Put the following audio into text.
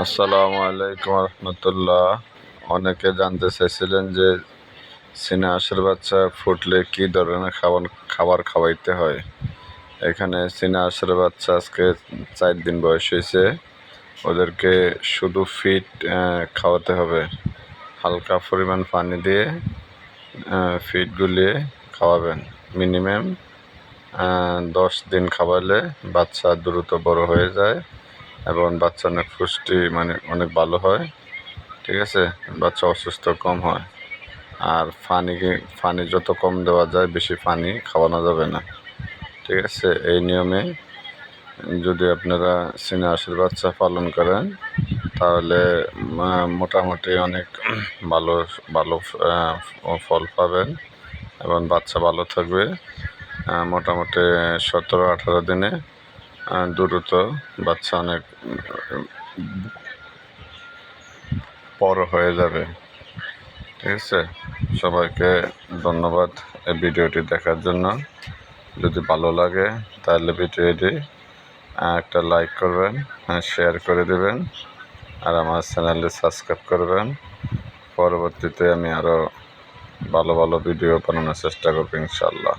আসসালামু আলাইকুম রহমতুল্লাহ। অনেকে জানতে চাইছিলেন যে সিনে হাঁসের বাচ্চা ফুটলে কী ধরনের খাবার খাবার খাওয়াইতে হয়? এখানে সিনে হাঁসের বাচ্চা আজকে চার দিন বয়স হয়েছে। ওদেরকে শুধু ফিট খাওয়াতে হবে। হালকা পরিমাণ পানি দিয়ে ফিট গুলিয়ে খাওয়াবেন। মিনিমাম দশ দিন খাওয়ালে বাচ্চা দ্রুত বড় হয়ে যায়। এবং বাচ্চা অনেক পুষ্টি মানে অনেক ভালো হয়, ঠিক আছে? বাচ্চা অসুস্থ কম হয়। আর পানি পানি যত কম দেওয়া যায়, বেশি পানি খাওয়ানো যাবে না, ঠিক আছে? এই নিয়মে যদি আপনারা সিনে হাঁসের বাচ্চা পালন করেন, তাহলে মোটামুটি অনেক ভালো ভালো ফল পাবেন এবং বাচ্চা ভালো থাকবে। মোটামুটি সতেরো আঠারো দিনে দ্রুত বাচ্চা অনেক, বড় হয়ে যাবে। ঠিক আছে? সবাইকে ধন্যবাদ এই ভিডিওটি দেখার জন্য। যদি ভালো লাগে, তাহলে ভিডিওটি একটা লাইক করবেন শেয়ার করে দেবেন, আর আমার চ্যানেলটি সাবস্ক্রাইব করবেন। পরবর্তীতে আমি আরও ভালো ভালো ভিডিও বানানোর চেষ্টা করব ইনশাল্লাহ